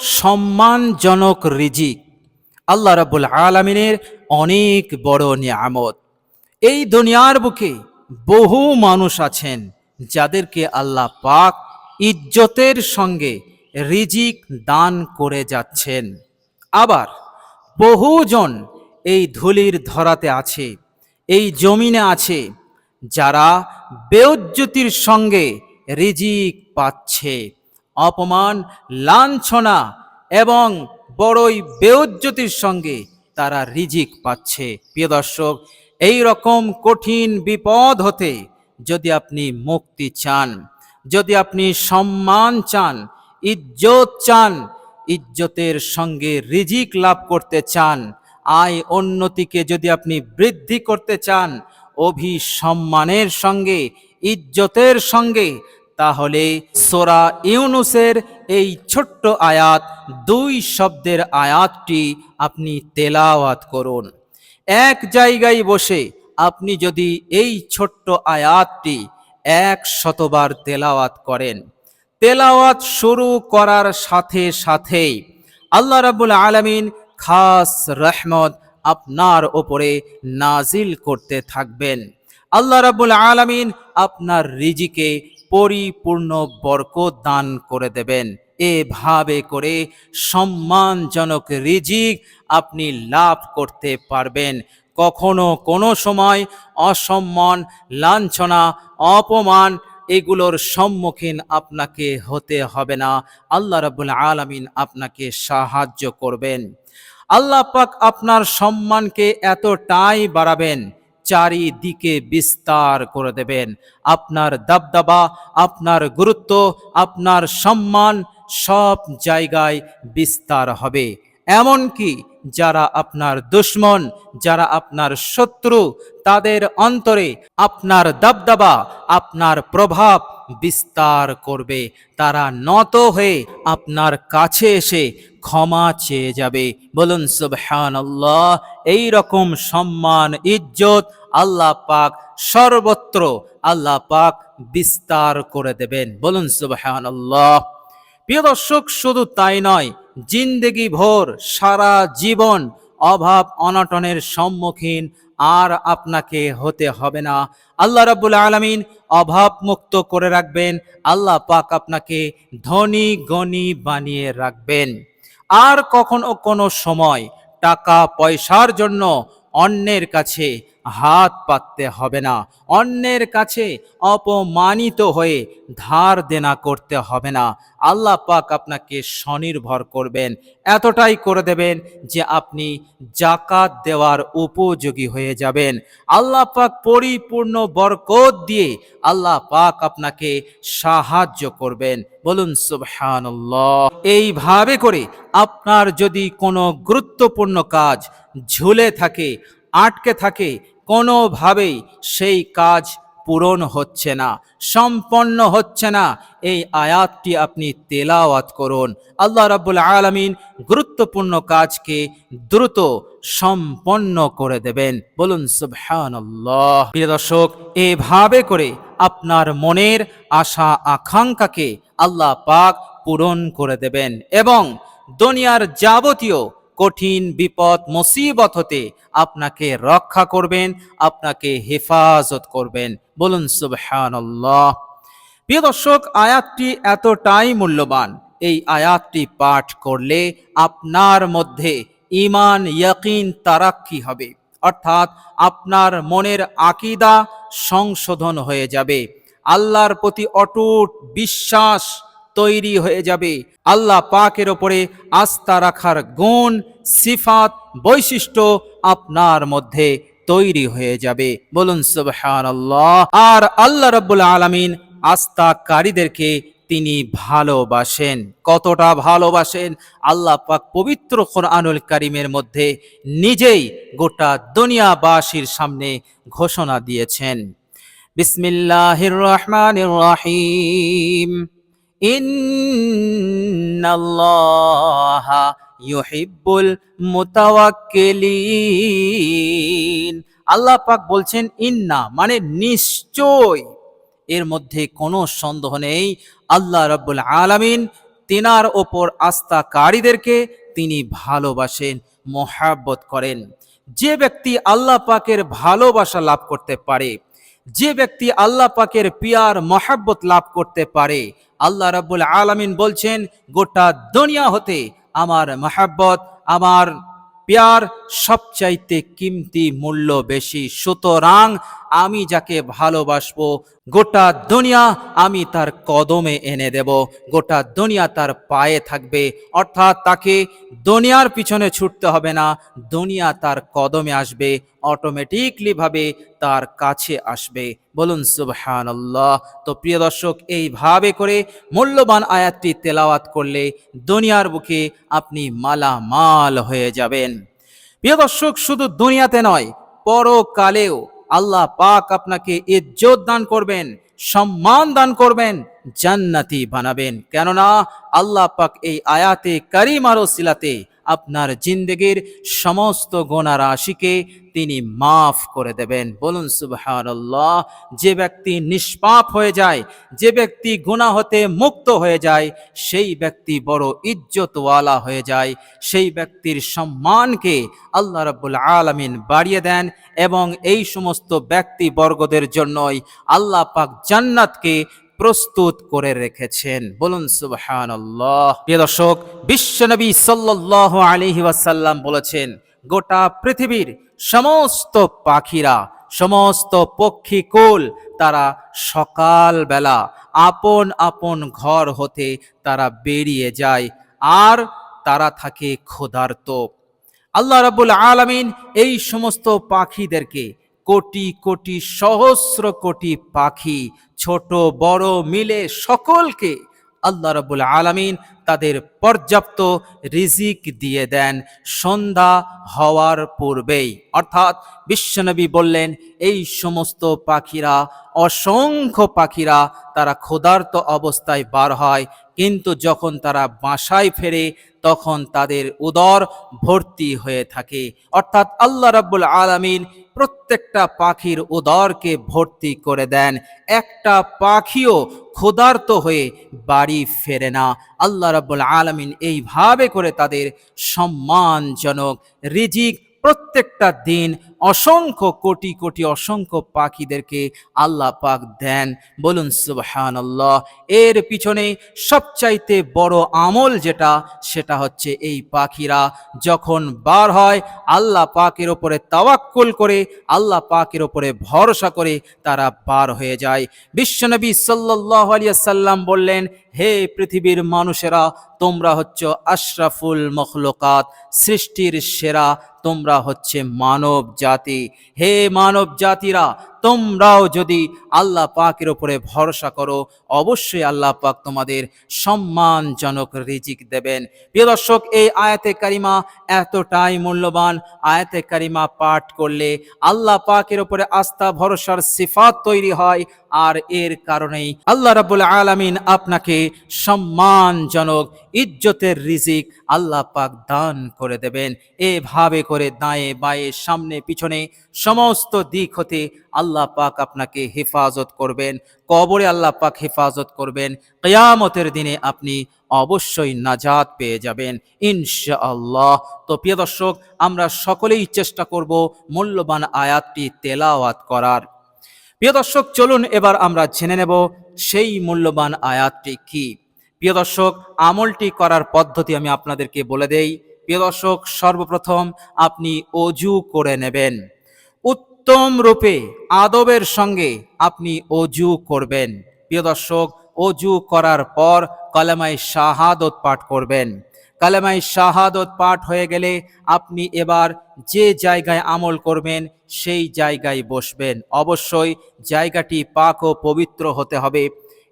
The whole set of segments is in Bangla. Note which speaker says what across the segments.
Speaker 1: সম্মানজনক রিজিক। আল্লাহ রাব্বুল আলমিনের অনেক বড় নিয়ামত। এই দুনিয়ার বুকে বহু মানুষ আছেন যাদেরকে আল্লাহ পাক ইজ্জতের সঙ্গে রিজিক দান করে যাচ্ছেন। আবার বহুজন এই ধুলির ধরাতে আছে, এই জমিনে আছে, যারা বেউজ্জতির সঙ্গে রিজিক পাচ্ছে। অপমান, লাঞ্ছনা এবং বড়ই বেউজ্জতির সঙ্গে তারা রিজিক পাচ্ছে। প্রিয় দর্শক রকম কঠিন বিপদ হতে যদি আপনি মুক্তি চান, যদি আপনি সম্মান চান, ইজ্জত চান, ইজ্জতের সঙ্গে রিজিক লাভ করতে চান, আয় উন্নতিকে যদি আপনি বৃদ্ধি করতে চান, অভিসম্মানের সঙ্গে, ইজ্জতের সঙ্গে তাহলে সোরা ইউনুসের এই ছোট্ট আয়াত, দুই শব্দের আয়াতটি আপনি তেলাওয়াত করুন। এক জায়গায় বসে আপনি যদি এই ছোট্ট আয়াতটি এক শতবার তেলাওয়াত করেন। তেলাওয়াত শুরু করার সাথে সাথেই আল্লাহ রাবুল আলমিন খাস রহমত আপনার ওপরে নাজিল করতে থাকবেন। আল্লাহ রাবুল আলমিন আপনার রিজিকে পরিপূর্ণ বরকত দান করে দেবেন। এভাবে করে সম্মানজনক রিজিক আপনি লাভ করতে পারবেন। কখনো কোনো সময় অসম্মান, লাঞ্ছনা, অপমান এগুলোর সম্মুখীন আপনাকে হতে হবে না। আল্লাহ রাবুল আলমিন আপনাকে সাহায্য করবেন। আল্লাহ পাক আপনার সম্মানকে এতটাই বাড়াবেন চারিদিকে বিস্তার করে দেবেন। আপনার দাবদাবা, আপনার গুরুত্ব, আপনার সম্মান সব জায়গায় বিস্তার হবে। এমনকি যারা আপনার দুশ্মন, যারা আপনার শত্রু, তাদের অন্তরে আপনার দাবদাবা, আপনার প্রভাব বিস্তার করবে। তারা নত হয়ে আপনার কাছে এসে ক্ষমা চেয়ে যাবে। বলুন সুবহান এই রকম সম্মান, ইজ্জত আল্লাহ পাক সর্বত্র আল্লাহ পাক বিস্তার করে দেবেন। বলুন সুবহান আল্লাহ প্রিয় দর্শক, শুধু তাই নয়, জিন্দেগি ভোর, সারা জীবন অভাব অনটনের সম্মুখীন আর আপনাকে হতে হবে না। আল্লাহ রাব্বুল আলামিন অভাব মুক্ত করে রাখবেন, আল্লাহ পাক আপনাকে ধনী গণী বানিয়ে রাখবেন। আর কখনো কোনো সময় টাকা পয়সার জন্য অন্যের কাছে হাত পাততে হবে না। অন্যের কাছে অপমানিত হয়ে ধার দেনা করতে হবে না। আল্লাহ পাক আপনাকে স্বনির্ভর করবেন। এতটাই করে দেবেন যে আপনি জাকাত দেওয়ার উপযোগী হয়ে যাবেন। আল্লাহ পাক পরিপূর্ণ বরকত দিয়ে আল্লাহ পাক আপনাকে সাহায্য করবেন। বলুন, সুবহানাল্লাহ। এইভাবে করে আপনার যদি কোনো গুরুত্বপূর্ণ কাজ ঝুলে থাকে আটকে থাকে, কোনোভাবেই সেই কাজ পূরণ হচ্ছে না, সম্পন্ন হচ্ছে না। এই আয়াতটি আপনি তেলাওয়াত করুন। আল্লাহ রাব্বুল আলামিন গুরুত্বপূর্ণ কাজকে দ্রুত সম্পন্ন করে দেবেন। বলুন, সুবহানাল্লাহ। দর্শক, এভাবে করে আপনার মনের আশা, আকাঙ্ক্ষাকে আল্লাহ পাক পূরণ করে দেবেন এবং দুনিয়ার যাবতীয় কঠিন বিপদ, মুসিবত হতে আপনাকে রক্ষা করবেন, আপনাকে হেফাজত করবেন। বলুন, সুবহানাল্লাহ। প্রিয় দর্শক, আয়াতটি এতটাই মূল্যবান। এই আয়াতটি পাঠ করলে আপনার মধ্যে ইমান ইয়াকিন, তারাক্কি হবে। অর্থাৎ আপনার মনের আকিদা সংশোধন হয়ে যাবে। আল্লাহর প্রতি অটুট বিশ্বাস তৈরি হয়ে যাবে। আল্লাহ পাকের ওপরে আস্থা রাখার গুণ, সিফাত, বৈশিষ্ট্য আপনার মধ্যে তৈরি হয়ে যাবে। বলুন, সুবহানাল্লাহ। আর আল্লাহ রাব্বুল আলামিন আস্থাকারীদেরকে তিনি ভালোবাসেন। কতটা ভালোবাসেন? আল্লাহ পাক পবিত্র কোরআনুল কারিমের মধ্যে নিজেই গোটা দুনিয়াবাসীর সামনে ঘোষণা দিয়েছেন। বিসমিল্লাহির রহমানির রহিম। ইন্নাল্লাহা ইউহিব্বুল আল্লাহ পাক বলছেন ইন্না মানে নিশ্চয়। এর মধ্যে কোনো সন্দেহ নেই। আল্লাহ রব্বুল আলামিন তেনার ওপর আস্থাকারীদেরকে তিনি ভালোবাসেন, মোহাব্বত করেন। যে ব্যক্তি আল্লাহ পাকের ভালোবাসা লাভ করতে পারে, যে ব্যক্তি আল্লাহ পাকের পিয়ার, মহাব্বত লাভ করতে পারে আল্লাহ রাব্বুল আলামিন বলছেন, গোটা দুনিয়া হতে আমার মাহাব্বত, আমার পেয়ার সবচাইতে কিমতি মূল্য বেশি। সুতরাং আমি যাকে ভালোবাসবো, গোটা দুনিয়া আমি তার কদমে এনে দেব। গোটা দুনিয়া তার পায়ে থাকবে, অর্থাৎ তাকে দুনিয়ার পিছনে ছুটতে হবে না, দুনিয়া তার কদমে আসবে অটোমেটিকলি ভাবে তার কাছে আসবে। বলুন, সুবহানাল্লাহ। তো প্রিয় দর্শক, এইভাবে করে মূল্যবান আয়াতটি তেলাওয়াত করলে দুনিয়ার বুকে আপনি মালামাল হয়ে যাবেন। প্রিয় দর্শক, শুধু দুনিয়াতে নয়, পরকালেও আল্লাহ পাক আপনাকে ইজ্জত দান করবেন, সম্মান দান করবেন, জান্নাতি বানাবেন। কেননা আল্লাহ পাক এই আয়াতে কারিমার সিলাতে আপনার জিন্দগির সমস্ত গোনা রাশিকে তিনি মাফ করে দেবেন। বলুন, সুবহানাল্লাহ, যে ব্যক্তি নিষ্পাপ হয়ে যায়, যে ব্যক্তি গুনাহ হতে মুক্ত হয়ে যায়, সেই ব্যক্তি বড় ইজ্জতওয়ালা হয়ে যায়। সেই ব্যক্তির সম্মানকে আল্লাহ রাব্বুল আলামিন বাড়িয়ে দেন এবং এই সমস্ত ব্যক্তি বর্গদের জন্যই আল্লাহ পাক জান্নাতকে প্রস্তুত করে রেখেছেন। বলুন, সুবহানাল্লাহ। প্রিয় দর্শক বিশ্বনবী সাল্লাল্লাহু আলাইহি ওয়াসাল্লাম বলেছেন, গোটা পৃথিবীর সমস্ত পাখিরা, সমস্ত পক্ষী পক্ষীকুল তারা সকালবেলা আপন আপন ঘর হতে তারা বেরিয়ে যায়, আর তারা থাকে ক্ষুধার্ত। আল্লাহ রাব্বুল আলামিন এই সমস্ত পাখিদেরকে কোটি কোটি সহস্র কোটি পাখি, ছোট বড় মিলে সকলকে আল্লাহ রাব্বুল আলামিন তাদের পর্যাপ্ত রিজিক দিয়ে দেন সন্ধ্যা হওয়ার পূর্বেই। অর্থাৎ বিশ্বনবী বললেন, এই সমস্ত পাখিরা, অসংখ্য পাখিরা তারা ক্ষুধার্ত অবস্থায় বার হয়, কিন্তু যখন তারা বাসায় ফেরে তখন তাদের উদর ভর্তি হয়ে থাকে। অর্থাৎ আল্লাহ রাব্বুল আলামিন প্রত্যেকটা পাখির উদরকে ভর্তি করে দেন। একটা পাখিও ক্ষুধার্ত হয়ে বাড়ি ফেরে না। আল্লাহ রাব্বুল আলামিন এইভাবে করে তাদের সম্মানজনক রিজিক প্রত্যেকটা দিন অসংখ্য কোটি কোটি অসংখ্য পাখিদেরকে আল্লাহ পাক দেন। বলুন, সুবহানাল্লাহ। এর পিছনে সবচাইতে বড় আমল যেটা, সেটা হচ্ছে এই পাখিরা। যখন বার হয়, আল্লাহ পাকের ওপরে তাওয়াক্কুল করে, আল্লাহ পাকের ওপরে ভরসা করে তারা বার হয়ে যায়। বিশ্বনবী সাল্লাল্লাহু আলাইহি সাল্লাম বললেন, হে পৃথিবীর মানুষেরা, তোমরা হচ্ছ আশরাফুল মখলুকাত, সৃষ্টির সেরা, তোমরা হচ্ছে মানব জাতি হে মানব জাতিরা তোমরাও যদি আল্লাহ পাকের উপরে ভরসা করো, অবশ্যই আল্লাহ পাক তোমাদের সম্মানজনক রিজিক দেবেন। প্রিয় দর্শক, এই আয়াতে কারিমা এতটাই মূল্যবান। আয়াতে কারিমা পাঠ করলে আল্লাহ পাকের উপরে আস্থা, ভরসার সিফাত তৈরি হয় আর এর কারণেই আল্লাহ রাবুল আলামিন আপনাকে সম্মানজনক, ইজ্জতের রিজিক আল্লাহ পাক দান করে দেবেন। এভাবে করে দায়ে বায়ে, সামনে পিছনে সমস্ত দিক হতে আল্লাহ পাক আপনাকে হেফাজত করবেন, কবরে আল্লাহ পাক হেফাজত করবেন, কেয়ামতের দিনে আপনি অবশ্যই নাজাত পেয়ে যাবেন, ইনশাআল্লাহ। তো প্রিয় দর্শক, আমরা সকলেই চেষ্টা করব মূল্যবান আয়াতটি তেলাওয়াত করার। প্রিয় দর্শক, চলুন এবার আমরা জেনে নেব সেই মূল্যবান আয়াতটি কি। প্রিয় দর্শক, আমলটি করার পদ্ধতি আমি আপনাদেরকে বলে দেই। প্রিয় দর্শক, সর্বপ্রথম আপনি অজু করে নেবেন। উত্তম রূপে আদবের সঙ্গে আপনি অজু করবেন। প্রিয় দর্শক, অজু করার পর কলেমাই শাহাদত পাঠ করবেন। কালেমাই শাহাদত পাঠ হয়ে গেলে আপনি এবার যে জায়গায় আমল করবেন, সেই জায়গায় বসবেন। অবশ্যই জায়গাটি পাক ও পবিত্র হতে হবে।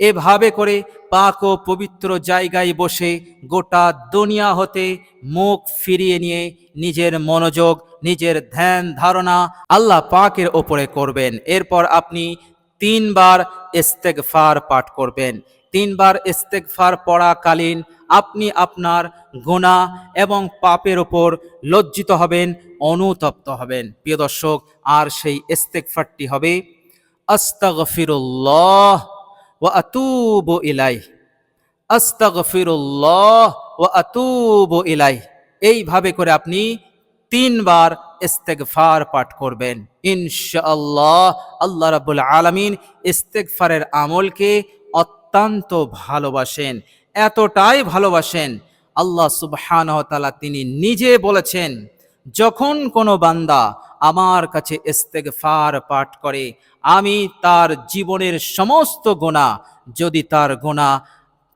Speaker 1: এভাবে করে পাক ও পবিত্র জায়গায় বসে গোটা দুনিয়া হতে মুখ ফিরিয়ে নিয়ে নিজের মনোযোগ, নিজের ধ্যান ধারণা আল্লাহ পাকের ওপরে করবেন। এরপর আপনি তিনবার ইস্তেগফার পাঠ করবেন। তিনবার ইস্তেগফার পড়াকালীন আপনি আপনার গুণা এবং পাপের ওপর লজ্জিত হবেন, অনুতপ্ত হবেন। প্রিয় দর্শক, আর সেই ইস্তেগফারটি হবে আস্তাগফিরুল্লাহ। আতুবু ইলাইহ। আস্তাগফিরুল্লাহ ওয়া আতুবু ইলাই এইভাবে করে আপনি তিনবার ইস্তেগফার পাঠ করবেন। ইনশাআল্লাহ আল্লাহ রাব্বুল আলামিন ইস্তেগফারের আমলকে অত্যন্ত ভালোবাসেন, এতটাই ভালোবাসেন। আল্লাহ সুবহানাহু ওয়া তাআলা তিনি নিজে বলেছেন, যখন কোনো বান্দা আমার কাছে ইস্তেগফার পাঠ করে আমি তার জীবনের সমস্ত গোনা যদি তার গোনা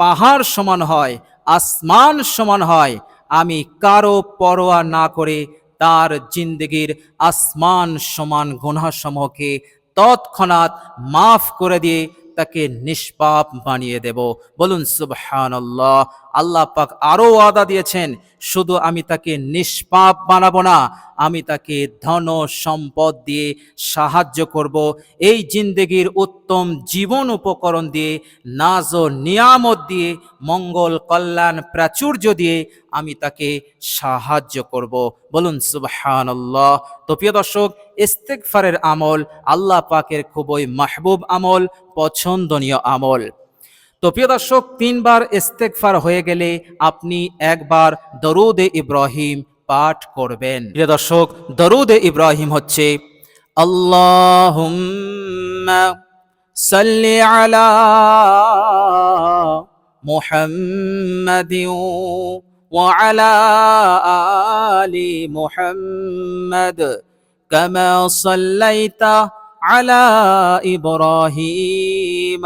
Speaker 1: পাহাড় সমান হয়, আসমান সমান হয়, আমি কারও পরোয়া না করে তার জিন্দগির আসমান সমান গুনাসমূহকে তৎক্ষণাৎ মাফ করে দিয়ে তাকে নিষ্পাপ বানিয়ে দেব। বলুন, সুবহানাল্লাহ। আল্লাহ পাক আরও ওয়াদা দিয়েছেন, শুধু আমি তাকে নিষ্পাপ বানাবো না, আমি তাকে ধন সম্পদ দিয়ে সাহায্য করব। এই জিন্দেগির উত্তম জীবন উপকরণ দিয়ে, নাজ ও নিয়ামত দিয়ে, মঙ্গল কল্যাণ প্রাচুর্য দিয়ে আমি তাকে সাহায্য করব। বলুন, সুবহানাল্লাহ। তো প্রিয় দর্শক, ইস্তেগফারের আমল আল্লাহ পাকের খুবই মাহবুব আমল, পছন্দনীয় আমল। তো প্রিয় দর্শক তিনবার ইস্তেগফার হয়ে গেলে আপনি একবার দরুদে ইব্রাহিম পাঠ করবেন প্রিয় দর্শক দরুদে ইব্রাহিম হচ্ছে আল্লাহুম্মা সাল্লি আলা মুহাম্মাদিন وعلى آل محمد كما صليت على إبراهيم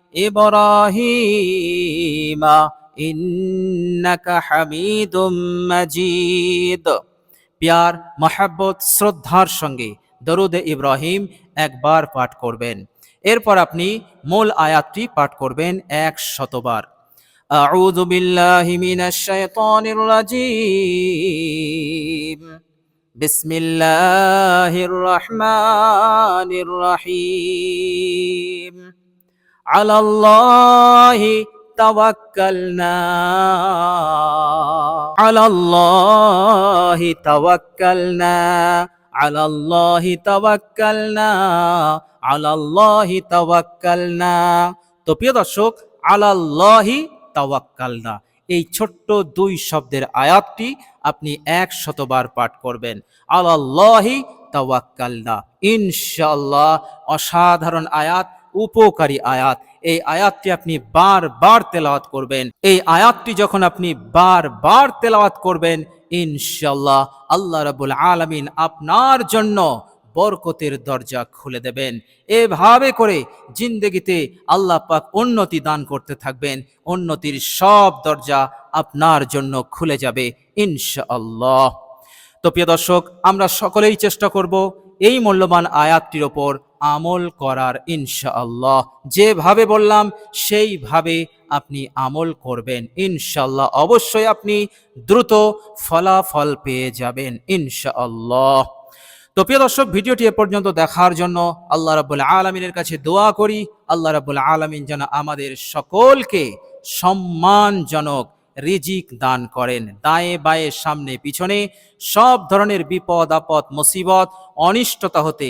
Speaker 1: إبراهيم إنك حميد مجيد প্যার মহাব্বত শ্রদ্ধার সঙ্গে দরুদে ইব্রাহিম একবার পাঠ করবেন এরপর আপনি মূল আয়াতটি পাঠ করবেন এক শতবার أعوذ بالله من الشيطان الرجيم بسم الله الرحمن الرحيم আলাল্লাহি তাওয়াক্কালনা। আলাল্লাহি তাওয়াক্কালনা। আলাল্লাহি তাওয়াক্কালনা। আলাল্লাহি তাওয়াক্কালনা। তো প্রিয় দর্শক, আলাল্লাহি তাওয়াক্কালনা। এই ছোট্ট দুই শব্দের আয়াতটি আপনি এক শতবার পাঠ করবেন। আলাল্লাহি তাওয়াক্কালনা। ইনশাআল্লাহ, অসাধারণ আয়াত। উপকারী আয়াত। এই আয়াতটি আপনি বারবার তেলাওয়াত করবেন। এই আয়াতটি যখন আপনি বারবার তেলাওয়াত করবেন, ইনশাআল্লাহ আল্লাহ রাবুল আলামিন আপনার জন্য বরকতের দরজা খুলে দেবেন। এভাবে করে জিন্দগিতে আল্লাহ পাক উন্নতি দান করতে থাকবেন। উন্নতির সব দরজা আপনার জন্য খুলে যাবে, ইনশাআল্লাহ। তো প্রিয় দর্শক, আমরা সকলেই চেষ্টা করব এই মূল্যবান আয়াতটির ওপর আমল করার ইনশাআল্লাহ। যেভাবে বললাম, সেইভাবে আপনি আমল করবেন। ইনশাল্লাহ অবশ্যই আপনি দ্রুত ফলাফল পেয়ে যাবেন ইনশাআল্লাহ। তো প্রিয় দর্শক, ভিডিওটি এ পর্যন্ত দেখার জন্য আল্লাহ রাবুল আলমিনের কাছে দোয়া করি। আল্লাহ রাবুল আলমিন যেন আমাদের সকলকে সম্মানজনক রিজিক দান করেন। দায়ে বায়ে, সামনে, পিছনে সব ধরনের বিপদ, আপদ, মুসিবত, অনিষ্টতা হতে